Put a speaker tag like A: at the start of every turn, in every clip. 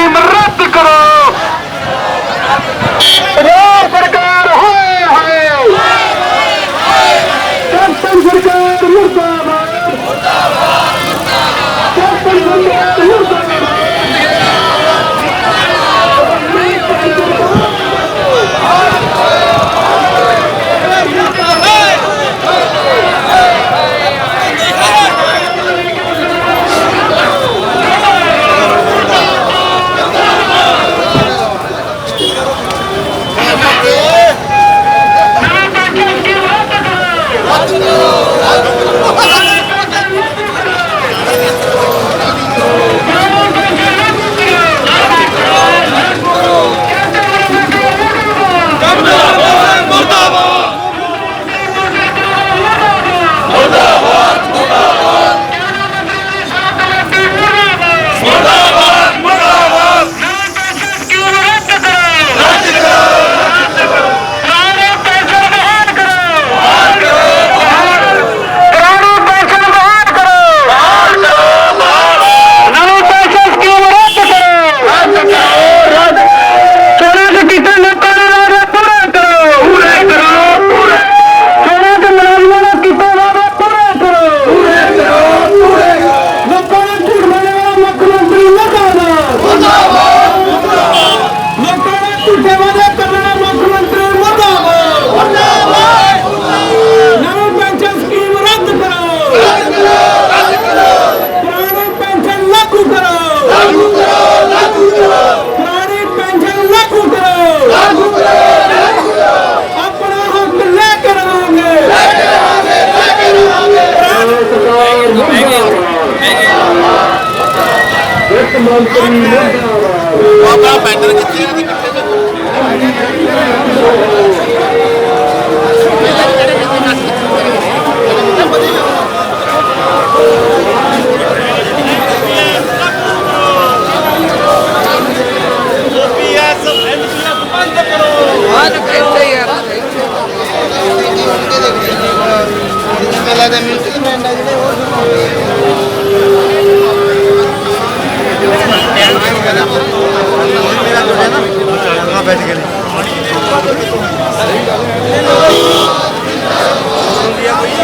A: Scheme
B: ਪਹਿਲਾਂ ਦੇ music band ਆ ਜਿਹੜੇ ਉਹ ਹਾਂ ਬੈਠ ਗਏ
C: ਐਨਪੀਐਸ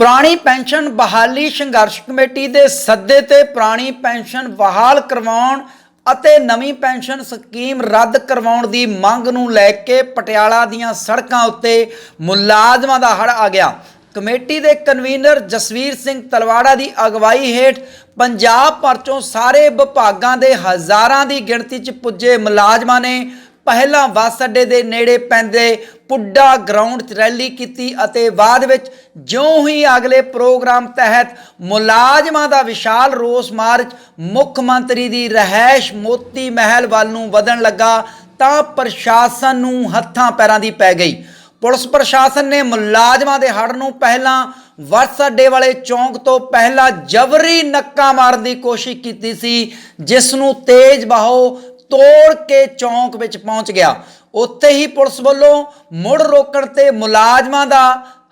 C: ਪੁਰਾਣੀ ਪੈਨਸ਼ਨ ਬਹਾਲੀ
D: ਸੰਘਰਸ਼ ਕਮੇਟੀ ਦੇ ਸੱਦੇ ਤੇ ਪੁਰਾਣੀ ਪੈਨਸ਼ਨ ਬਹਾਲ ਕਰਵਾਉਣ ਅਤੇ ਨਵੀਂ ਪੈਨਸ਼ਨ ਸਕੀਮ ਰੱਦ ਕਰਵਾਉਣ ਦੀ ਮੰਗ ਨੂੰ ਲੈ ਕੇ ਪਟਿਆਲਾ ਦੀਆਂ ਸੜਕਾਂ ਉੱਤੇ ਮੁਲਾਜ਼ਮਾਂ ਦਾ ਹੜ ਆ ਗਿਆ। ਕਮੇਟੀ ਦੇ ਕਨਵੀਨਰ ਜਸਵੀਰ ਸਿੰਘ ਤਲਵਾੜਾ ਦੀ ਅਗਵਾਈ ਹੇਠ ਪੰਜਾਬ ਭਰ ਚੋਂ ਸਾਰੇ ਵਿਭਾਗਾਂ ਦੇ ਹਜ਼ਾਰਾਂ ਦੀ ਗਿਣਤੀ 'ਚ ਪੁੱਜੇ ਮੁਲਾਜ਼ਮਾਂ ਨੇ ਪਹਿਲਾਂ ਬੱਸ ਅੱਡੇ ਦੇ ਨੇੜੇ ਪੈਂਦੇ ਪੁੱਡਾ ਗਰਾਊਂਡ 'ਚ ਰੈਲੀ ਕੀਤੀ ਅਤੇ ਬਾਅਦ ਵਿੱਚ ਜਿਉਂ ਹੀ ਅਗਲੇ ਪ੍ਰੋਗਰਾਮ ਤਹਿਤ ਮੁਲਾਜ਼ਮਾਂ ਦਾ ਵਿਸ਼ਾਲ ਰੋਸ ਮਾਰਚ ਮੁੱਖ ਮੰਤਰੀ ਦੀ ਰਹਿائش ਮੋਤੀ ਮਹਿਲ ਵੱਲ ਨੂੰ ਵਧਣ ਲੱਗਾ ਤਾਂ ਪ੍ਰਸ਼ਾਸਨ ਨੂੰ ਹੱਥਾਂ ਪੈਰਾਂ ਦੀ ਪੈ ਗਈ। ਪੁਲਿਸ ਪ੍ਰਸ਼ਾਸਨ ਨੇ ਮੁਲਾਜ਼ਮਾਂ ਦੇ ਹੜ ਨੂੰ ਪਹਿਲਾਂ ਵਰਸ ਅੱਡੇ ਵਾਲੇ ਚੌਂਕ ਤੋਂ ਪਹਿਲਾਂ ਜਬਰੀ ਨੱਕਾ ਮਾਰਨ ਦੀ ਕੋਸ਼ਿਸ਼ ਕੀਤੀ ਸੀ, ਜਿਸ ਨੂੰ ਤੇਜ਼ ਬਹਾਓ ਤੋੜ ਕੇ ਚੌਂਕ ਵਿੱਚ ਪਹੁੰਚ ਗਿਆ। ਉੱਥੇ ਹੀ ਪੁਲਿਸ ਵੱਲੋਂ ਮੁੜ ਰੋਕਣ ਤੇ ਮੁਲਾਜ਼ਮਾਂ ਦਾ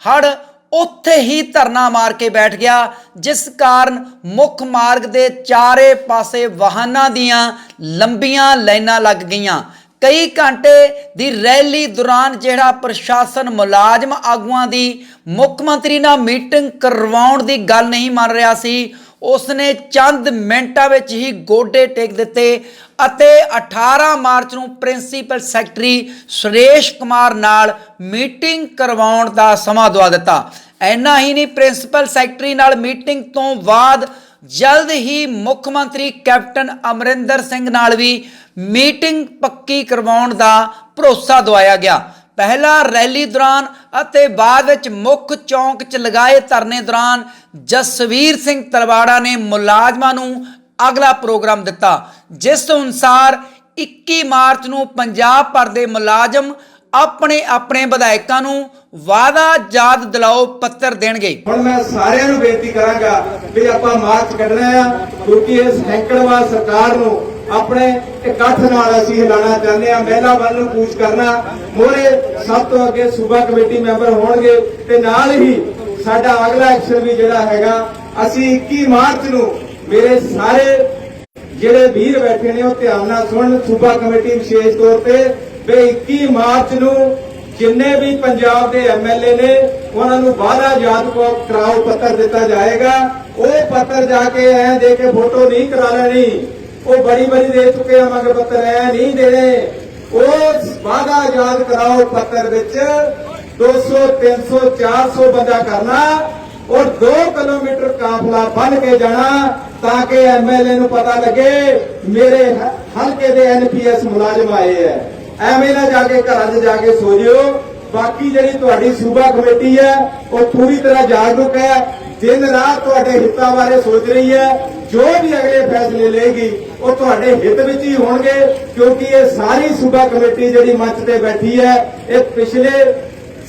D: ਹੜ ਉੱਥੇ ਹੀ ਧਰਨਾ ਮਾਰ ਕੇ ਬੈਠ ਗਿਆ, ਜਿਸ ਕਾਰਨ ਮੁੱਖ ਮਾਰਗ ਦੇ ਚਾਰੇ ਪਾਸੇ ਵਾਹਨਾਂ ਦੀਆਂ ਲੰਬੀਆਂ ਲਾਈਨਾਂ ਲੱਗ ਗਈਆਂ। ਕਈ ਘੰਟੇ ਦੀ ਰੈਲੀ ਦੌਰਾਨ ਜਿਹੜਾ ਪ੍ਰਸ਼ਾਸਨ ਮੁਲਾਜ਼ਮ ਆਗੂਆਂ ਦੀ ਮੁੱਖ ਮੰਤਰੀ ਨਾਲ ਮੀਟਿੰਗ ਕਰਵਾਉਣ ਦੀ ਗੱਲ ਨਹੀਂ ਮੰਨ ਰਿਹਾ ਸੀ ਉਸਨੇ ਚੰਦ ਮਿੰਟਾਂ ਵਿੱਚ ਹੀ ਗੋਡੇ ਟੇਕ ਦਿੱਤੇ ਅਤੇ 18 ਮਾਰਚ ਨੂੰ ਪ੍ਰਿੰਸੀਪਲ ਸੈਕਟਰੀ ਸੁਰੇਸ਼ ਕੁਮਾਰ ਨਾਲ ਮੀਟਿੰਗ ਕਰਵਾਉਣ ਦਾ ਸਮਾਂ ਦਵਾ ਦਿੱਤਾ। ਐਨਾ ਹੀ ਨਹੀਂ, ਪ੍ਰਿੰਸੀਪਲ ਸੈਕਟਰੀ ਨਾਲ ਮੀਟਿੰਗ ਤੋਂ ਬਾਅਦ ਜਲਦ ਹੀ ਮੁੱਖ ਮੰਤਰੀ ਕੈਪਟਨ ਅਮਰਿੰਦਰ ਸਿੰਘ ਨਾਲ ਵੀ ਮੀਟਿੰਗ ਪੱਕੀ ਕਰਵਾਉਣ ਦਾ ਭਰੋਸਾ ਦਵਾਇਆ ਗਿਆ। ਪਹਿਲਾ ਰੈਲੀ ਦੌਰਾਨ ਅਤੇ ਬਾਅਦ ਵਿੱਚ ਮੁੱਖ ਚੌਂਕ 'ਚ ਲਗਾਏ ਧਰਨੇ ਦੌਰਾਨ ਜਸਵੀਰ ਸਿੰਘ ਤਲਵਾੜਾ ਨੇ ਮੁਲਾਜ਼ਮਾਂ ਨੂੰ ਅਗਲਾ ਪ੍ਰੋਗਰਾਮ ਦਿੱਤਾ, ਜਿਸ ਅਨੁਸਾਰ 21 ਮਾਰਚ ਨੂੰ ਪੰਜਾਬ ਭਰ ਦੇ ਮੁਲਾਜ਼ਮ ਆਪਣੇ ਆਪਣੇ ਵਿਧਾਇਕਾਂ ਨੂੰ ਵਾਅਦਾ ਯਾਦ ਦਿਲਾਓ, ਪੱਤਰ ਦੇਣਗੇ।
E: ਹੁਣ ਮੈਂ ਸਾਰਿਆਂ ਨੂੰ ਬੇਨਤੀ ਕਰਾਂਗਾ ਵੀ ਆਪਾਂ ਮਾਰਚ ਕੱਢਣਾ ਆ, ਕਿਉਂਕਿ ਇਸ ਹੈਂਕੜਵਾਰ ਸਰਕਾਰ ਨੂੰ ਆਪਣੇ ਇਕੱਠ ਨਾਲ ਅਸੀਂ ਹਿਲਾਣਾ ਚਾਹੁੰਦੇ ਆ ਮਹਿਲਾ ਵੱਲ ਨੂੰ ਕੂਚ ਕਰਨਾ। ਮੋਰੇ ਸਭ ਤੋਂ ਅੱਗੇ ਸੂਬਾ ਕਮੇਟੀ ਮੈਂਬਰ ਹੋਣਗੇ ਤੇ ਨਾਲ ਹੀ ਸਾਡਾ ਅਗਲਾ ਐਕਸ਼ਨ ਵੀ ਜਿਹੜਾ ਹੈਗਾ, ਅਸੀਂ 21 ਮਾਰਚ ਨੂੰ ਮੇਰੇ ਸਾਰੇ ਜਿਹੜੇ ਵੀਰ ਬੈਠੇ ਨੇ, ਉਹ ਧਿਆਨ ਨਾਲ ਸੁਣਨ। ਸੂਬਾ ਕਮੇਟੀ ਵਿਸ਼ੇਸ਼ ਤੌਰ ਤੇ ਵੀ 21 ਮਾਰਚ ਨੂੰ ਜਿੰਨੇ ਵੀ ਪੰਜਾਬ ਦੇ ਐਮਐਲਏ ਨੇ, ਉਹਨਾਂ ਨੂੰ ਵਾਅਦਾ ਯਾਦ ਕਰਾਓ ਪੱਤਰ ਦਿੱਤਾ ਜਾਏਗਾ। ਉਹ ਪੱਤਰ ਜਾ ਕੇ ਐ ਦੇ ਕੇ ਫੋਟੋ ਨਹੀਂ ਕਰਾ ਲੈਣੀ। ਉਹ ਬੜੀ ਬੜੀ ਦੇ ਚੁੱਕੇ ਆ ਮੰਗ ਪੱਤਰ ਐ ਨਹੀਂ ਦੇਣੇ। ਉਹ ਵਾਅਦਾ ਯਾਦ ਕਰਾਓ ਪੱਤਰ ਵਿੱਚ। 200 300 400 ਬੰਦਾ ਕਰਨਾ। ਔਰ 2 ਕਿਲੋਮੀਟਰ ਕਾਫਲਾ ਬੰਨ ਕੇ ਜਾਣਾ ਤਾਂ ਕਿ ਐਮਐਲਏ ਨੂੰ ਪਤਾ ਲੱਗੇ, ਮੇਰੇ ਹਲਕੇ ਦੇ ਐਨਪੀਐਸ ਮੁਲਾਜ਼ਮ ਆਏ ਐ। ਐਵੇਂ ਨਾ ਜਾ ਕੇ ਘਰਾਂ 'ਚ ਜਾ ਕੇ ਸੋ ਜਿਓ। ਬਾਕੀ ਜਿਹੜੀ ਤੁਹਾਡੀ ਸੂਬਾ ਕਮੇਟੀ ਹੈ, ਉਹ ਪੂਰੀ ਤਰ੍ਹਾਂ ਜਾਗਰੂਕ ਹੈ। ਦਿਨ ਰਾਤ ਤੁਹਾਡੇ ਹਿੱਤਾਂ ਬਾਰੇ ਸੋਚ ਰਹੀ ਹੈ। ਜੋ ਵੀ ਅਗਲੇ ਫੈਸਲੇ ਲਏਗੀ, ਉਹ ਤੁਹਾਡੇ ਹਿੱਤ ਵਿੱਚ ਹੀ ਹੋਣਗੇ, ਕਿਉਂਕਿ ਇਹ ਸਾਰੀ ਸੂਬਾ ਕਮੇਟੀ ਜਿਹੜੀ ਮੰਚ ਤੇ ਬੈਠੀ ਹੈ, ਇਹ ਪਿਛਲੇ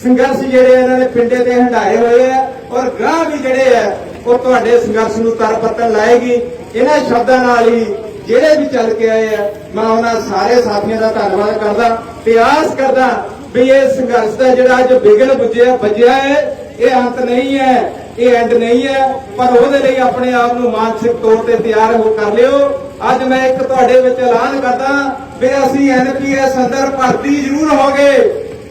E: ਸੰਘਰਸ਼ ਜਿਹੜੇ ਇਹਨਾਂ ਨੇ ਪਿੰਡੇ ਤੇ ਹੰਡਾਏ ਹੋਏ ਆ ਔਰ ਗ੍ਰਾਹ ਵੀ ਜਿਹੜੇ ਆ ਉਹ ਤੁਹਾਡੇ ਸੰਘਰਸ਼ ਨੂੰ ਤਰ ਪੱਤਣ ਲਾਏਗੀ। ਇਹਨਾਂ ਸ਼ਬਦਾਂ ਨਾਲ ਹੀ ਜਿਹੜੇ ਵੀ ਚੱਲ ਕੇ ਆਏ ਆ, ਮੈਂ ਉਹਨਾਂ ਸਾਰੇ ਸਾਥੀਆਂ ਦਾ ਧੰਨਵਾਦ ਕਰਦਾ ਤੇ ਕਰਦਾ ਵੀ ਇਹ ਸੰਘਰਸ਼ ਦਾ ਜਿਹੜਾ ਅੱਜ ਬਿਗਲ ਬੁੱਝਿਆ, ਵੱਜਿਆ ਹੈ, ਇਹ ਅੰਤ ਨਹੀਂ ਹੈ, ਇਹ ਐਂਡ ਨਹੀਂ ਹੈ, ਪਰ ਉਹਦੇ ਲਈ ਆਪਣੇ ਆਪ ਨੂੰ ਮਾਨਸਿਕ ਤੌਰ ਤੇ ਤਿਆਰ ਹੋ ਕਰ ਲਿਓ। ਅੱਜ ਮੈਂ ਇੱਕ ਤੁਹਾਡੇ ਵਿੱਚ ਐਲਾਨ ਕਰਦਾ ਵੀ ਅਸੀਂ ਐਨਪੀਐਸ ਅੰਦਰ ਭਰਤੀ ਜ਼ਰੂਰ ਹੋਗੇ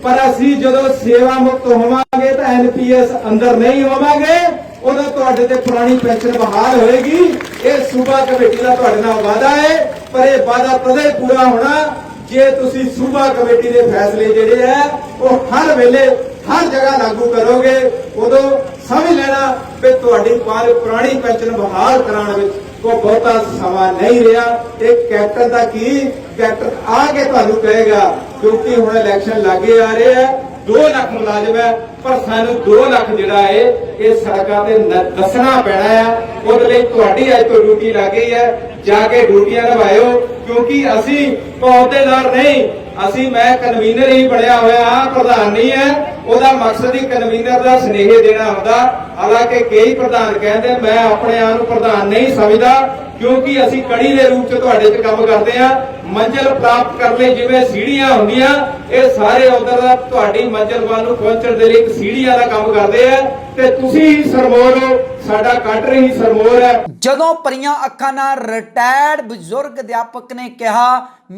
E: ਪਰ ਅਸੀਂ ਜਦੋਂ ਸੇਵਾ ਮੁਕਤ ਹੋਵਾਂਗੇ ਤਾਂ ਐਨਪੀਐਸ ਅੰਦਰ ਨਹੀਂ ਹੋਵਾਂਗੇ, ਉਦੋਂ ਤੁਹਾਡੇ ਤੇ ਪੁਰਾਣੀ ਪੈਨਸ਼ਨ ਬਹਾਲ ਹੋਏਗੀ। ਇਹ ਸੂਬਾ ਕਮੇਟੀ ਦਾ ਤੁਹਾਡੇ ਨਾਲ ਵਾਅਦਾ ਹੈ, ਪਰ ਇਹ ਵਾਅਦਾ ਤਦੇ ਪੂਰਾ ਹੋਣਾ ਜੇ ਤੁਸੀਂ ਸੂਬਾ ਕਮੇਟੀ ਦੇ ਫੈਸਲੇ ਜਿਹੜੇ ਆ, ਉਹ ਹਰ ਵੇਲੇ, ਹਰ ਜਗ੍ਹਾ ਲਾਗੂ ਕਰੋਗੇ, ਉਦੋਂ ਸਮਝ ਲੈਣਾ ਵੀ ਤੁਹਾਡੀ ਪੁਰ- ਪੁਰਾਣੀ ਪੈਨਸ਼ਨ ਬਹਾਲ ਕਰਾਉਣ ਵਿੱਚ ਕੋ ਬਹੁਤਾ ਸਮਾਂ ਨਹੀਂ ਰਿਹਾ। ਇਹ ਕੈਪਟਨ ਦਾ ਕੀ? ਕੈਪਟਨ ਆ ਕੇ ਤੁਹਾਨੂੰ ਕਹੇਗਾ, ਕਿਉਂਕਿ ਹੁਣ ਇਲੈਕਸ਼ਨ ਲਾਗੇ ਆ ਰਹੇ ਆ 2 ਲੱਖ ਮੁਲਾਜ਼ਮ ਹੈ, ਪਰ ਸਾਨੂੰ 2 ਲੱਖ ਜਿਹੜਾ ਹੈ, ਇਹ ਸੜਕਾਂ ਤੇ ਦੱਸਣਾ ਪੈਣਾ ਹੈ। ਉਹਦੇ ਲਈ ਤੁਹਾਡੀ ਅੱਜ ਤੋਂ ਡਿਊਟੀ ਲੱਗ ਗਈ ਹੈ। ਜਾ ਕੇ ਡਿਊਟੀਆਂ ਨਿਭਾਇਓ, ਕਿਉਂਕਿ ਅਸੀਂ ਅਹੁਦੇਦਾਰ ਨਹੀਂ। ਅਸੀਂ, ਮੈਂ ਕਨਵੀਨਰ ਹੀ ਬਣਿਆ ਹੋਇਆ ਹਾਂ ਪ੍ਰਧਾਨ ਨਹੀਂ ਹੈ। ਉਹਦਾ ਮਕਸਦ ਹੀ ਕਨਵੀਨਰ ਦਾ ਸਨੇਹ ਦੇਣਾ ਹੁੰਦਾ। ਹਾਲਾਂਕਿ ਕਈ ਪ੍ਰਧਾਨ ਕਹਿੰਦੇ, ਮੈਂ ਆਪਣੇ ਆਪ ਨੂੰ ਪ੍ਰਧਾਨ ਨਹੀਂ ਸਮਝਦਾ, ਕਿਉਂਕਿ ਅਸੀਂ ਕੜੀ ਦੇ ਰੂਪ 'ਚ ਤੁਹਾਡੇ 'ਚ ਕੰਮ ਕਰਦੇ ਆ ਮੰਜ਼ਿਲ ਪ੍ਰਾਪਤ ਕਰਨ ਲਈ ਜਿਵੇਂ ਸੀੜੀਆਂ ਹੁੰਦੀਆਂ, ਇਹ ਸਾਰੇ ਉਧਰ ਦਾ ਤੁਹਾਡੀ ਮੰਜ਼ਿਲ ਵੱਲ ਨੂੰ ਪਹੁੰਚਣ ਦੇ ਲਈ ਇੱਕ ਸੀੜੀਆਂ ਦਾ ਕੰਮ ਕਰਦੇ ਆ। ਤੇ ਤੁਸੀਂ ਹੀ ਸਰਮੋਰ ਹੋ। ਸਾਡਾ ਕੱਟਰ ਹੀ ਸਰਮੋਰ ਹੈ।
D: ਜਦੋਂ ਪਰੀਆਂ ਅੱਖਾਂ ਨਾਲ ਰਿਟਾਇਰਡ ਬਜ਼ੁਰਗ ਅਧਿਆਪਕ ਨੇ ਕਿਹਾ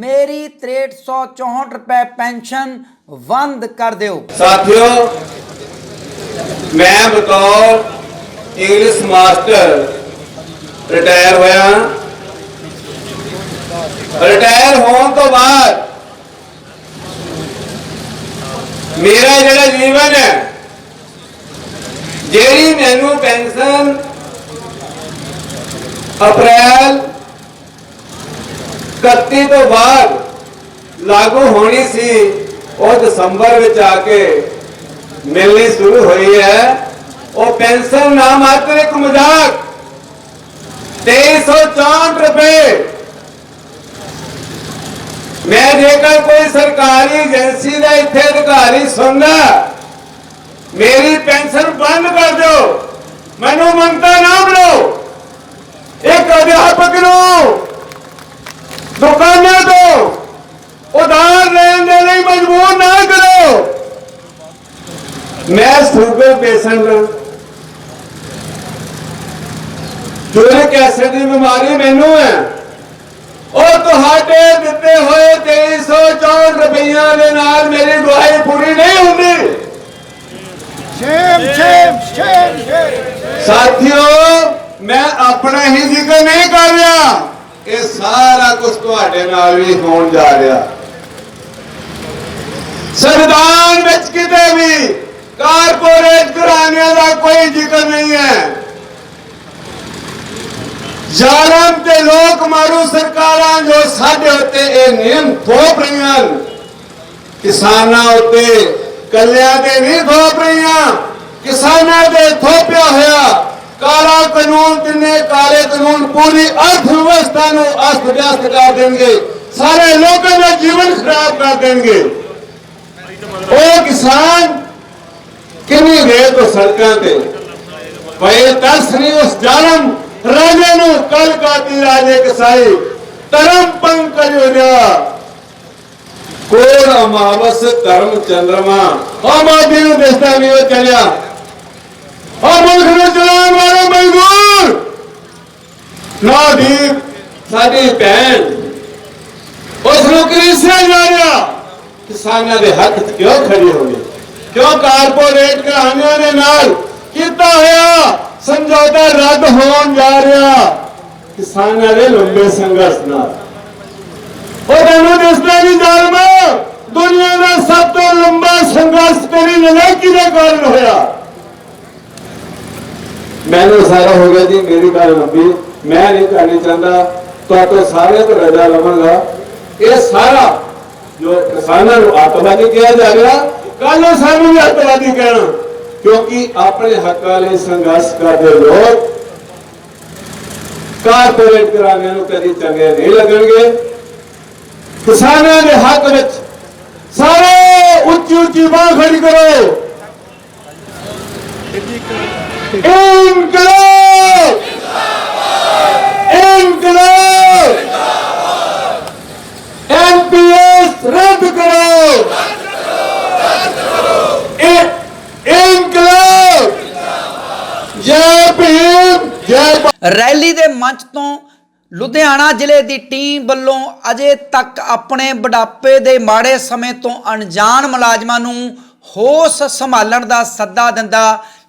D: ਮੇਰੀ 6364 ਰੁਪਏ ਪੈਨਸ਼ਨ ਬੰਦ ਕਰ ਦਿਓ।
F: ਸਾਥੀਓ ਮੈਂ ਬਤੌਰ ਇੰਗਲਿਸ਼ ਮਾਸਟਰ ਰਿਟਾਇਰ ਹੋਇਆ। ਰਿਟਾਇਰ ਹੋਣ ਤੋਂ ਬਾਅਦ ਮੇਰਾ ਜਿਹੜਾ ਜੀਵਨ ਹੈ ਜਿਹੜੀ ਮੈਨੂੰ ਪੈਨਸ਼ਨ ਅਪ੍ਰੈਲ 31 ਤੋਂ ਬਾਅਦ ਲਾਗੂ ਹੋਣੀ ਸੀ, ਉਹ ਦਸੰਬਰ ਵਿੱਚ ਆ ਕੇ ਮਿਲਣੀ ਸ਼ੁਰੂ ਹੋਈ ਹੈ। ਉਹ ਪੈਨਸ਼ਨ ਨਾ ਮਾਤਰ ਇੱਕ ਮਜ਼ਾਕ 2364 ਰੁਪਏ। ਮੈਂ ਜੇਕਰ ਕੋਈ ਸਰਕਾਰੀ ਏਜੰਸੀ ਦਾ ਇੱਥੇ ਅਧਿਕਾਰੀ ਸੁਣਦਾ ਮੇਰੀ ਪੈਨਸ਼ਨ ਬੰਦ ਕਰ ਦਿਓ। ਮੈਨੂੰ ਮੰਗਤਾ ਨਾ ਬਣਾਓ। ਇੱਕ ਅਧਿਆਪਕ ਨੂੰ ਦੁਕਾਨਾਂ ਤੋਂ ਉਧਾਰ ਲੈਣ ਦੇ ਲਈ ਮਜਬੂਰ ਨਾ ਕਰੋ। ਮੈਂ ਸ਼ੂਗਰ ਪੇਸ਼ੈਂਟ ਹਾਂ। ਯੂਰਿਕ ਐਸਿਡ ਦੀ ਬਿਮਾਰੀ ਮੈਨੂੰ ਹੈ, ਉਹ ਤੁਹਾਡੇ ਦਿੱਤੇ ਹੋਏ 2364 ਰੁਪਈਆਂ ਦੇ ਨਾਲ ਮੇਰੀ ਦਵਾਈ ਪੂਰੀ ਨਹੀਂ ਹੁੰਦੀ। ਸਾਥੀਓ, ਮੈਂ ਆਪਣਾ ਹੀ ਜ਼ਿਕਰ ਨਹੀਂ ਕਰ ਰਿਹਾ। ਇਹ ਸਾਰਾ ਕੁਝ ਤੁਹਾਡੇ ਨਾਲ ਵੀ ਹੋਣ ਜਾ ਰਿਹਾ। ਸੰਵਿਧਾਨ ਵਿੱਚ ਕਿਤੇ ਵੀ ਕਾਰਪੋਰੇਟ ਘਰਾਣਿਆਂ ਦਾ ਕੋਈ ਜ਼ਿਕਰ ਨਹੀਂ ਹੈ। ਜ਼ਾਲਮ ਤੇ ਲੋਕ ਮਾਰੂ ਸਰਕਾਰਾਂ ਜੋ ਸਾਡੇ ਉੱਤੇ ਇਹ ਨਿਯਮ ਥੋਪ ਰਹੀਆਂ ਕਿਸਾਨਾਂ ਉੱਤੇ ਕੱਲਿਆਂ ਤੇ ਨਹੀਂ ਥੋਪ ਰਹੀਆਂ। ਕਿਸਾਨਾਂ ਦੇ ਥੋਪਿਆ ਹੋਇਆ। ਕਾਲਾ ਕਾਨੂੰਨ ਤਿੰਨੇ ਕਾਲੇ ਕਾਨੂੰਨ ਪੂਰੀ ਅਰਥ ਵਿਵਸਥਾ ਨੂੰ ਅਸਤ ਵਿਅਸਤ ਕਰ ਦੇਣਗੇ। ਸਾਰੇ ਲੋਕਾਂ ਦਾ ਜੀਵਨ ਖਰਾਬ ਕਰ ਦੇਣਗੇ। ਉਹ ਕਿਸਾਨ ਕਿੰਨੀ ਦੇਰ ਤੋਂ ਸੜਕਾਂ ਤੇ? ਪਏ ਤਰਸ ਨਹੀਂ ਉਸ ਜ਼ਾਲਮ। ਰਾਜੇ ਨੂੰ ਕਲ ਕਾਤੀ ਰਾਜੇ ਕਸਾਈ। ਧਰਮ ਪੰਕਜ ਹੋਇਆ ਕੋਰ ਅਮਾਵਸ ਧਰਮ ਚੰਦਰਮਾ। ਉਹ ਮਾਦੀ ਨੂੰ ਦਿਸਦਾ ਨਹੀਂ ਉਹ ਚੱਲਿਆ। ਉਹ ਮੁਲਕ ਨੂੰ ਚਲਾਉਣ ਵਾਲਾ ਮਜ਼ਦੂਰ। ਨੌਦੀਪ ਸਾਡੀ ਭੈਣ। ਉਸ ਨੂੰ ਕ੍ਰਿਸ਼ਨ ਜਾ ਕਿਸਾਨਾਂ ਦੇ ਹੱਥ ਕਿਉਂ ਖੜੇ ਹੋ ਗਈ? ਕਿਉਂ ਕਾਰਪੋਰੇਟ ਘਰਾਣਿਆਂ ਦੇ ਨਾਲ ਕੀਤਾ ਹੋਇਆ ਸਮਝੌਤਾ ਰੱਦ ਹੋਣ ਜਾ ਰਿਹਾ? ਕਿਸਾਨਾਂ ਦੇ ਲੰਬੇ ਸੰਘਰਸ਼ ਨਾਲ। ਉਹ ਤੈਨੂੰ ਦਿਸਦਾ ਨਹੀਂ ਜ਼ਾਲਮ ਦੁਨੀਆ ਦਾ ਸਭ ਤੋਂ ਲੰਬਾ ਸੰਘਰਸ਼ ਤੇਰੀ ਨਲਾਇਕੀ ਦੇ ਕਾਰਨ ਹੋਇਆ? ਮੈਨੂੰ ਸਾਰਾ ਹੋ ਗਿਆ ਜੀ, ਮੇਰੀ ਗੱਲ ਲੰਬੀ ਮੈਂ ਨਹੀਂ ਕਰਨੀ ਚਾਹੁੰਦਾ, ਤੁਹਾਡੇ ਸਾਰੇ ਤੋਂ ਰਜਾ ਲਵਾਂਗਾ। ਇਹ ਸਾਰਾ ਜੋ ਕਿਸਾਨਾਂ ਨੂੰ ਅੱਤਵਾਦੀ ਕਿਹਾ ਜਾ ਕੱਲ ਨੂੰ ਸਾਨੂੰ ਵੀ ਅੱਤਵਾਦੀ ਕਹਿਣਾ, ਕਿਉਂਕਿ ਆਪਣੇ ਹੱਕਾਂ ਲਈ ਸੰਘਰਸ਼ ਕਰਦੇ ਲੋਕ ਕਾਰਪੋਰੇਟ ਘਰਾਣਿਆਂ ਨੂੰ ਕਦੀ ਚੰਗੇ ਨਹੀਂ ਲੱਗਣਗੇ। ਕਿਸਾਨਾਂ ਦੇ ਹੱਕ ਵਿੱਚ ਸਾਰੇ ਉੱਚੀ ਉੱਚੀ ਬਾਹ ਖੜੀ ਕਰੋ। ਇਨਕਲਾਬ! ਇਨਕਲਾਬ! ਐਨਪੀਐਸ ਰੱਦ ਕਰੋ। ਇਨਕਲਾਬ! ਜੈ ਭੀਮ, ਜੈ ਭਾਰਤ।
D: ਰੈਲੀ ਦੇ ਮੰਚ ਤੋਂ ਲੁਧਿਆਣਾ ਜ਼ਿਲ੍ਹੇ ਦੀ ਟੀਮ ਵੱਲੋਂ ਅਜੇ ਤੱਕ ਆਪਣੇ ਬੁਢਾਪੇ ਦੇ ਮਾੜੇ ਸਮੇਂ ਤੋਂ ਅਣਜਾਣ ਮੁਲਾਜ਼ਮਾਂ ਨੂੰ ਹੋਸ਼ ਸੰਭਾਲਣ ਦਾ ਸੱਦਾ ਦਿੰਦਾ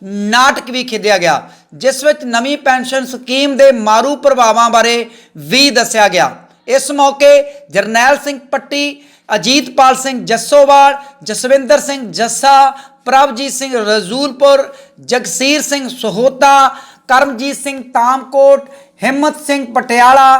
D: ਨਾਟਕ ਵੀ ਖੇਡਿਆ ਗਿਆ, ਜਿਸ ਵਿੱਚ ਨਵੀਂ ਪੈਨਸ਼ਨ ਸਕੀਮ ਦੇ ਮਾਰੂ ਪ੍ਰਭਾਵਾਂ ਬਾਰੇ ਵੀ ਦੱਸਿਆ ਗਿਆ। ਇਸ ਮੌਕੇ ਜਰਨੈਲ ਸਿੰਘ ਪੱਟੀ, ਅਜੀਤਪਾਲ ਸਿੰਘ ਜੱਸੋਵਾਲ, ਜਸਵਿੰਦਰ ਸਿੰਘ ਜੱਸਾ, ਪ੍ਰਭਜੀਤ ਸਿੰਘ ਰਜ਼ੂਲਪੁਰ, ਜਗਸੀਰ ਸਿੰਘ ਸਹੋਤਾ, ਕਰਮਜੀਤ ਸਿੰਘ ਤਾਮਕੋਟ ਹਿੰਮਤ ਸਿੰਘ ਪਟਿਆਲਾ,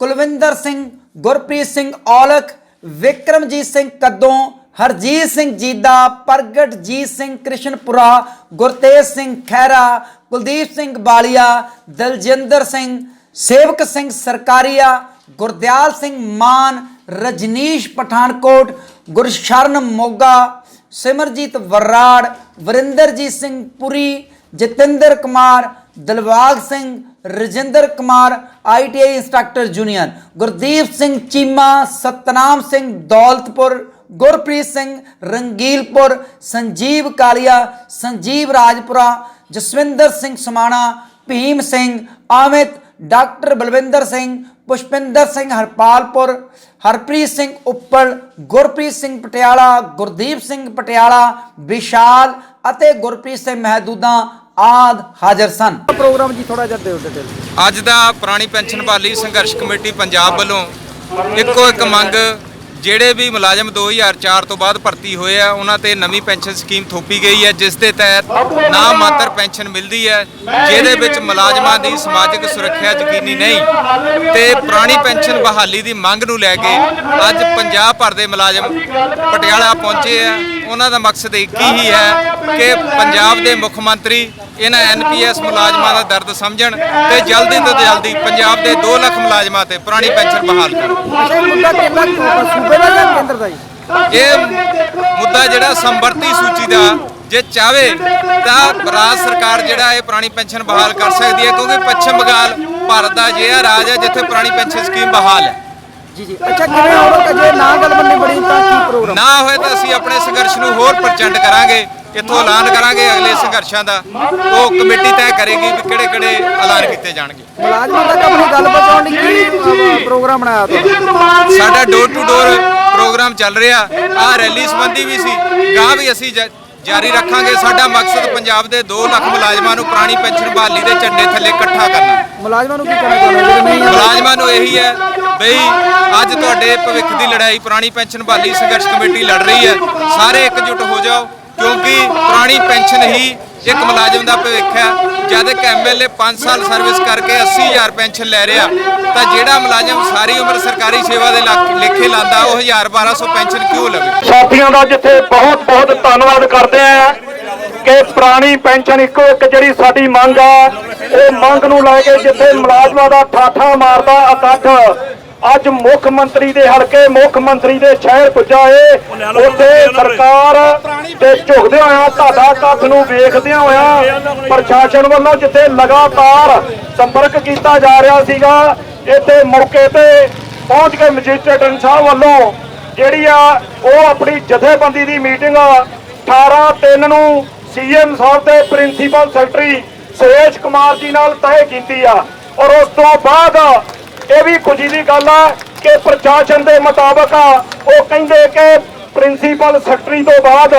D: ਕੁਲਵਿੰਦਰ ਸਿੰਘ, ਗੁਰਪ੍ਰੀਤ ਸਿੰਘ ਔਲਖ, ਵਿਕਰਮਜੀਤ ਸਿੰਘ ਕੱਦੋਂ, ਹਰਜੀਤ ਸਿੰਘ ਜੀਦਾ, ਪ੍ਰਗਟਜੀਤ Singh ਕ੍ਰਿਸ਼ਨਪੁਰਾ, Gurtej Singh Khaira, Kuldeep Singh Balia, Daljinder Singh, Sewak Singh Sarkaria, Gurdial Singh Mann, Rajneesh Pathankot, Gursharan Moga, Simarjit Varar, Varinderjit Singh Puri, Jatinder Kumar, Dilbagh Singh Rajinder Kumar ITI instructor junior, Gurdeep Singh Cheema, Satnam Singh Daulatpur, Gurpreet Singh Rangilpur, Sanjeev Kalia, Sanjeev Rajpura, Jaswinder Singh Samana, Bhim Singh Amit doctor Balwinder Singh, Pushpinder Singh Harpalpur, Harpreet Singh Uppal, Gurpreet Singh Patiala, Gurdeep Singh Patiala, Vishal ਅਤੇ ਗੁਰਪ੍ਰੀਤ ਸਿੰਘ ਮਹਿਦੂਦਾ ਆਦ ਹਾਜ਼ਰ ਸਨ।
C: ਅੱਜ ਦਾ ਪੁਰਾਣੀ pension ਬਹਾਲੀ ਸੰਘਰਸ਼ committee Punjab ਵੱਲੋਂ ਇੱਕੋ ਇੱਕ ਮੰਗ ਜਿਹੜੇ ਵੀ ਮੁਲਾਜ਼ਮ 2004 ਤੋਂ ਬਾਅਦ ਭਰਤੀ ਹੋਏ ਆ, ਉਹਨਾਂ ਤੇ ਨਵੀਂ ਪੈਨਸ਼ਨ ਸਕੀਮ ਥੋਪੀ ਗਈ ਹੈ, ਜਿਸ ਦੇ ਤਹਿਤ ਨਾਮ ਮਾਤਰ ਪੈਨਸ਼ਨ ਮਿਲਦੀ ਹੈ, ਜਿਹਦੇ ਵਿੱਚ ਮੁਲਾਜ਼ਮਾਂ ਦੀ ਸਮਾਜਿਕ ਸੁਰੱਖਿਆ ਯਕੀਨੀ ਨਹੀਂ ਤੇ ਪੁਰਾਣੀ ਪੈਨਸ਼ਨ ਬਹਾਲੀ ਦੀ ਮੰਗ ਨੂੰ ਲੈ ਕੇ ਅੱਜ ਪੰਜਾਬ ਭਰ ਦੇ ਮੁਲਾਜ਼ਮ ਪਟਿਆਲਾ ਪਹੁੰਚੇ ਆ। ਉਹਨਾਂ ਦਾ ਮਕਸਦ ਇੱਕ ਹੀ ਹੈ ਕਿ ਪੰਜਾਬ ਦੇ ਮੁੱਖ ਮੰਤਰੀ, ਇਹਨਾਂ ਐਨਪੀਐਸ ਮੁਲਾਜ਼ਮਾਂ ਦਾ ਦਰਦ ਸਮਝਣ ਤੇ ਜਲਦੀ ਤੋਂ ਜਲਦੀ ਪੰਜਾਬ ਦੇ 2 ਲੱਖ ਮੁਲਾਜ਼ਮਾਂ ਤੇ ਪੁਰਾਣੀ ਪੈਨਸ਼ਨ ਬਹਾਲ ਕਰਨ। ਇਹ ਮੁੱਦਾ ਜਿਹੜਾ ਸੰਵਰਤੀ ਸੂਚੀ ਦਾ ਜੇ ਚਾਵੇ ਤਾਂ ਰਾਜ ਸਰਕਾਰ ਜਿਹੜਾ ਇਹ ਪੁਰਾਣੀ ਪੈਨਸ਼ਨ ਬਹਾਲ ਕਰ ਸਕਦੀ ਹੈ ਕਿਉਂਕਿ ਪੱਛਮ ਬੰਗਾਲ ਭਾਰਤ ਦਾ ਅਜਿਹਾ ਰਾਜ ਹੈ ਜਿੱਥੇ ਪੁਰਾਣੀ ਪੈਨਸ਼ਨ ਸਕੀਮ ਬਹਾਲ ਹੈ।
D: ਜੀ ਜੀ। ਅੱਛਾ ਕਿਵੇਂ ਹੋਵੇਗਾ ਜੇ ਨਾ ਗੱਲ ਬੰਨੀ ਬੜੀ ਤਾਂ ਕੀ ਪ੍ਰੋਗਰਾਮ
C: ਨਾ ਹੋਏ ਤਾਂ ਅਸੀਂ ਆਪਣੇ ਸੰਘਰਸ਼ ਨੂੰ ਹੋਰ ਪ੍ਰਚੰਡ ਕਰਾਂਗੇ ਇੱਥੋਂ ਐਲਾਨ ਕਰਾਂਗੇ ਅਗਲੇ ਸੰਘਰਸ਼ਾਂ ਦਾ। ਉਹ ਕਮੇਟੀ ਤੈਅ ਕਰੇਗੀ ਵੀ ਕਿਹੜੇ ਕਿਹੜੇ ਐਲਾਨ ਕੀਤੇ ਜਾਣਗੇ।
D: ਮੁਲਾਜ਼ਮਾਂ ਤੱਕ ਆਪਣੀ ਗੱਲ ਪਹੁੰਚਾਉਣ ਲਈ ਕੀ ਅਹ, ਪ੍ਰੋਗਰਾਮ ਬਣਾਇਆ ਤੁਸੀਂ?
C: ਸਾਡਾ ਡੋਰ ਟੂ ਡੋਰ ਪ੍ਰੋਗਰਾਮ ਚੱਲ ਰਿਹਾ। ਆ ਰੈਲੀ ਸੰਬੰਧੀ ਵੀ ਸੀ। ਗਾਂ ਵੀ ਅਸੀਂ ਜਾਰੀ ਰੱਖਾਂਗੇ। ਸਾਡਾ ਮਕਸਦ ਪੰਜਾਬ ਦੇ 2 ਲੱਖ ਮੁਲਾਜ਼ਮਾਂ ਨੂੰ ਪੁਰਾਣੀ ਪੈਨਸ਼ਨ ਬਹਾਲੀ ਦੇ ਝੰਡੇ ਥੱਲੇ ਇਕੱਠਾ ਕਰਨਾ।
D: ਮੁਲਾਜ਼ਮਾਂ ਨੂੰ ਕੀ ਕਹਿਣਾ ਚਾਹੁੰਦੇ
C: ਮੁਲਾਜ਼ਮਾਂ ਨੂੰ ਇਹੀ ਹੈ ਬਈ ਅੱਜ ਤੁਹਾਡੇ ਭਵਿੱਖ ਦੀ ਲੜਾਈ ਪੁਰਾਣੀ ਪੈਨਸ਼ਨ ਬਹਾਲੀ ਸੰਘਰਸ਼ ਕਮੇਟੀ ਲੜ ਰਹੀ ਹੈ। ਸਾਰੇ ਇਕਜੁੱਟ ਹੋ ਜਾਓ ਕਿਉਂਕਿ ਪੁਰਾਣੀ ਪੈਨਸ਼ਨ ਹੀ ਇੱਕ ਮੁਲਾਜ਼ਮ ਦਾ ਭਵਿੱਖ ਹੈ। ਜਦ ਇੱਕ ਐਮਐਲਏ 5 ਸਾਲ ਸਰਵਿਸ ਕਰਕੇ 80000 ਪੈਨਸ਼ਨ ਲੈ ਰਿਹਾ, ਤਾਂ ਜਿਹੜਾ ਮੁਲਾਜ਼ਮ ਸਾਰੀ ਉਮਰ ਸਰਕਾਰੀ ਸੇਵਾ ਦੇ ਲੱਖ- ਲੇਖੇ ਲਾਂਦਾ, ਉਹ 1000 1200 ਪੈਨਸ਼ਨ ਕਿਉਂ ਲਵੇ?
A: ਸਾਥੀਆਂ ਦਾ ਜਿੱਥੇ ਬਹੁਤ ਬਹੁਤ ਧੰਨਵਾਦ ਕਰਦੇ ਆ ਕਿ ਪੁਰਾਣੀ ਪੈਨਸ਼ਨ ਇੱਕੋ ਇੱਕ ਜਿਹੜੀ ਸਾਡੀ ਮੰਗ ਆ ਇਹ ਮੰਗ ਨੂੰ ਲੈ ਕੇ ਜਿੱਥੇ ਮੁਲਾਜ਼ਮਾਂ ਦਾ ਠਾਠਾ ਮਾਰਦਾ ਇਕੱਠ ਅੱਜ ਮੁੱਖ ਮੰਤਰੀ ਦੇ ਹਲਕੇ ਮੁੱਖ ਮੰਤਰੀ ਦੇ ਸ਼ਹਿਰ ਪੁੱਜਾ ਏ ਉੱਥੇ ਸਰਕਾਰ ਤੇ ਝੁਕਦੇ ਹੋਇਆ ਤੁਹਾਡਾ ਇਕੱਠ ਨੂੰ ਵੇਖਦਿਆਂ ਹੋਇਆ ਪ੍ਰਸ਼ਾਸਨ ਵੱਲੋਂ ਜਿੱਥੇ ਲਗਾਤਾਰ ਸੰਪਰਕ ਕੀਤਾ ਜਾ ਰਿਹਾ ਸੀਗਾ ਇੱਥੇ ਮੌਕੇ ਤੇ ਪਹੁੰਚ ਕੇ ਮੈਜਿਸਟ੍ਰੇਟ ਸਾਹਿਬ ਵੱਲੋਂ ਜਿਹੜੀ ਆ ਉਹ ਆਪਣੀ ਜਥੇਬੰਦੀ ਦੀ ਮੀਟਿੰਗ 18 3 ਨੂੰ ਸੀਐਮ ਸਾਹਿਬ ਤੇ ਪ੍ਰਿੰਸੀਪਲ ਸੈਕਟਰੀ ਸੁਰੇਸ਼ ਕੁਮਾਰ ਜੀ ਨਾਲ ਤੈਅ ਕੀਤੀ ਆ। ਔਰ ਉਸ ਤੋਂ ਬਾਅਦ ਇਹ ਵੀ ਖੁਸ਼ੀ ਦੀ ਗੱਲ ਆ ਕਿ ਪ੍ਰਸ਼ਾਸਨ ਦੇ ਮੁਤਾਬਕ ਆ ਉਹ ਕਹਿੰਦੇ ਕਿ ਪ੍ਰਿੰਸੀਪਲ ਸੈਕਟਰੀ ਤੋਂ ਬਾਅਦ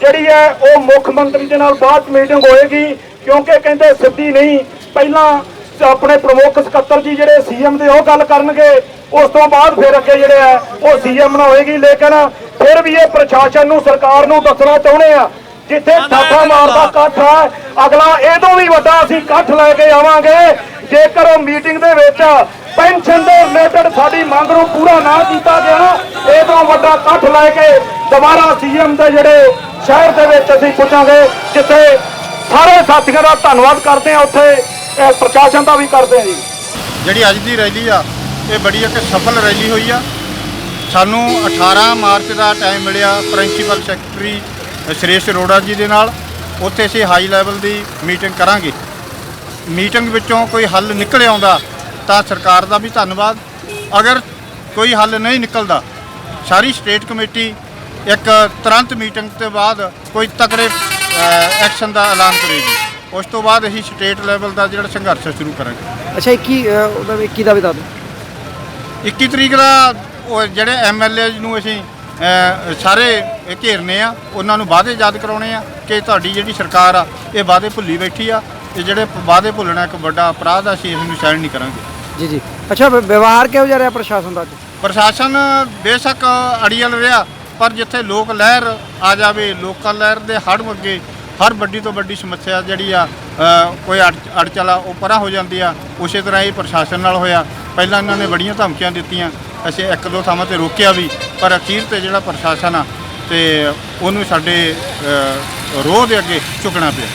A: ਜਿਹੜੀ ਹੈ ਉਹ ਮੁੱਖ ਮੰਤਰੀ ਦੇ ਨਾਲ ਬਾਅਦ ਮੀਟਿੰਗ ਹੋਏਗੀ ਕਿਉਂਕਿ ਕਹਿੰਦੇ ਸਿੱਧੀ ਨਹੀਂ। ਪਹਿਲਾਂ ਆਪਣੇ ਪ੍ਰਮੁੱਖ ਸਕੱਤਰ ਜੀ ਜਿਹੜੇ ਸੀਐਮ ਦੇ ਉਹ ਗੱਲ ਕਰਨਗੇ ਉਸ ਤੋਂ ਬਾਅਦ ਫਿਰ ਅੱਗੇ ਜਿਹੜੇ ਆ ਉਹ ਸੀਐਮ ਨਾਲ ਹੋਏਗੀ ਲੇਕਿਨ ਫਿਰ ਵੀ ਇਹ ਪ੍ਰਸ਼ਾਸਨ ਨੂੰ ਸਰਕਾਰ ਨੂੰ ਦੱਸਣਾ ਚਾਹੁੰਦੇ ਆ ਜਿੱਥੇ ਠਾਠਾ ਮਾਰਦਾ ਇਕੱਠ ਹੈ ਅਗਲਾ ਇਹ ਤੋਂ ਵੀ ਵੱਡਾ ਅਸੀਂ ਇਕੱਠ ਲੈ ਕੇ ਆਵਾਂਗੇ ਜੇਕਰ ਉਹ ਮੀਟਿੰਗ ਦੇ ਵਿੱਚ ਪੈਨਸ਼ਨ ਦੇ ਰਿਲੇਟਡ ਸਾਡੀ ਮੰਗ ਨੂੰ ਪੂਰਾ ਨਾ ਕੀਤਾ ਗਿਆ। ਇਹ ਤੋਂ ਵੱਡਾ ਇਕੱਠ ਲੈ ਕੇ ਦੁਬਾਰਾ ਸੀਐਮ ਦੇ ਜਿਹੜੇ ਸ਼ਹਿਰ ਦੇ ਵਿੱਚ ਅਸੀਂ ਪੁੱਜਾਂਗੇ, ਜਿੱਥੇ ਸਾਰੇ ਸਾਥੀਆਂ ਦਾ ਧੰਨਵਾਦ ਕਰਦੇ ਆ ਉੱਥੇ ਪ੍ਰਸ਼ਾਸਨ ਦਾ ਵੀ ਕਰਦੇ ਆ ਜੀ।
G: ਜਿਹੜੀ ਅੱਜ ਦੀ ਰੈਲੀ ਆ, ਇਹ ਬੜੀ ਇੱਕ ਸਫਲ ਰੈਲੀ ਹੋਈ ਆ। ਸਾਨੂੰ 18 ਮਾਰਚ ਦਾ ਟਾਈਮ ਮਿਲਿਆ ਪ੍ਰਿੰਸੀਪਲ ਸੈਕਟਰੀ ਸ਼੍ਰੇਸ਼ ਅਰੋੜਾ ਜੀ ਦੇ ਨਾਲ। ਉੱਥੇ ਅਸੀਂ ਹਾਈ ਲੈਵਲ ਦੀ ਮੀਟਿੰਗ ਕਰਾਂਗੇ। ਮੀਟਿੰਗ ਵਿੱਚੋਂ ਕੋਈ ਹੱਲ ਨਿਕਲ ਆਉਂਦਾ ਤਾਂ ਸਰਕਾਰ ਦਾ ਵੀ ਧੰਨਵਾਦ। ਅਗਰ ਕੋਈ ਹੱਲ ਨਹੀਂ ਨਿਕਲਦਾ ਸਾਰੀ ਸਟੇਟ ਕਮੇਟੀ ਇੱਕ ਤੁਰੰਤ ਮੀਟਿੰਗ ਤੋਂ ਬਾਅਦ ਕੋਈ ਤਕੜੇ ਐਕਸ਼ਨ ਦਾ ਐਲਾਨ ਕਰੇਗੀ। ਉਸ ਤੋਂ ਬਾਅਦ ਅਸੀਂ ਸਟੇਟ ਲੈਵਲ ਦਾ ਜਿਹੜਾ ਸੰਘਰਸ਼ ਸ਼ੁਰੂ ਕਰਾਂਗੇ।
D: ਅੱਛਾ 21 ਅਹ, ਉਹਦਾ 21 ਦਾ ਵੀ ਦੱਸ ਦਿਓ।
G: 21 ਤਰੀਕ ਦਾ ਉਹ ਜਿਹੜੇ ਐਮਐਲਏ ਨੂੰ ਅਸੀਂ ਸਾਰੇ ਘੇਰਨੇ ਆ ਉਹਨਾਂ ਨੂੰ ਵਾਅਦੇ ਯਾਦ ਕਰਾਉਣੇ ਆ ਕਿ ਤੁਹਾਡੀ ਜਿਹੜੀ ਸਰਕਾਰ ਆ ਇਹ ਵਾਅਦੇ ਭੁੱਲੀ ਬੈਠੀ ਆ। ਇਹ ਜਿਹੜੇ ਵਾਅਦੇ ਭੁੱਲਣਾ ਇੱਕ ਵੱਡਾ ਅਪਰਾਧ ਆ ਅਸੀਂ ਇਸ ਨੂੰ ਸ਼ਾਇਦ ਨਹੀਂ ਕਰਾਂਗੇ।
D: ਜੀ ਜੀ। ਅੱਛਾ ਵਿ- ਵਿਵਹਾਰ ਕਿਹੋ ਜਿਹਾ ਰਿਹਾ ਪ੍ਰਸ਼ਾਸਨ ਦਾ ਅੱਜ?
G: ਪ੍ਰਸ਼ਾਸਨ ਬੇਸ਼ੱਕ ਅੜੀਅਲ ਰਿਹਾ ਪਰ ਜਿੱਥੇ ਲੋਕ ਲਹਿਰ ਆ ਜਾਵੇ ਲੋਕਾਂ ਲਹਿਰ ਦੇ ਹੜ ਅੱਗੇ ਹਰ ਵੱਡੀ ਤੋਂ ਵੱਡੀ ਸਮੱਸਿਆ ਜਿਹੜੀ ਆ ਅ, ਕੋਈ ਅੜ- ਅੜਚਲਾ ਉਹ ਪਰਾਂ ਹੋ ਜਾਂਦੀ ਆ ਉਸੇ ਤਰ੍ਹਾਂ ਹੀ ਪ੍ਰਸ਼ਾਸਨ ਨਾਲ ਹੋਇਆ। ਪਹਿਲਾਂ ਇਹਨਾਂ ਨੇ ਬੜੀਆਂ ਧਮਕੀਆਂ ਦਿੱਤੀਆਂ ਅਸੀਂ ਇੱਕ ਦੋ ਥਾਵਾਂ ਤੇ ਰੋਕਿਆ ਵੀ ਪਰ ਅਖੀਰ ਤੇ ਜਿਹੜਾ ਪ੍ਰਸ਼ਾਸਨ ਆ ਤੇ ਉਹਨੂੰ ਸਾਡੇ ਅ, ਰੋਹ ਦੇ ਅੱਗੇ ਝੁਕਣਾ ਪਿਆ।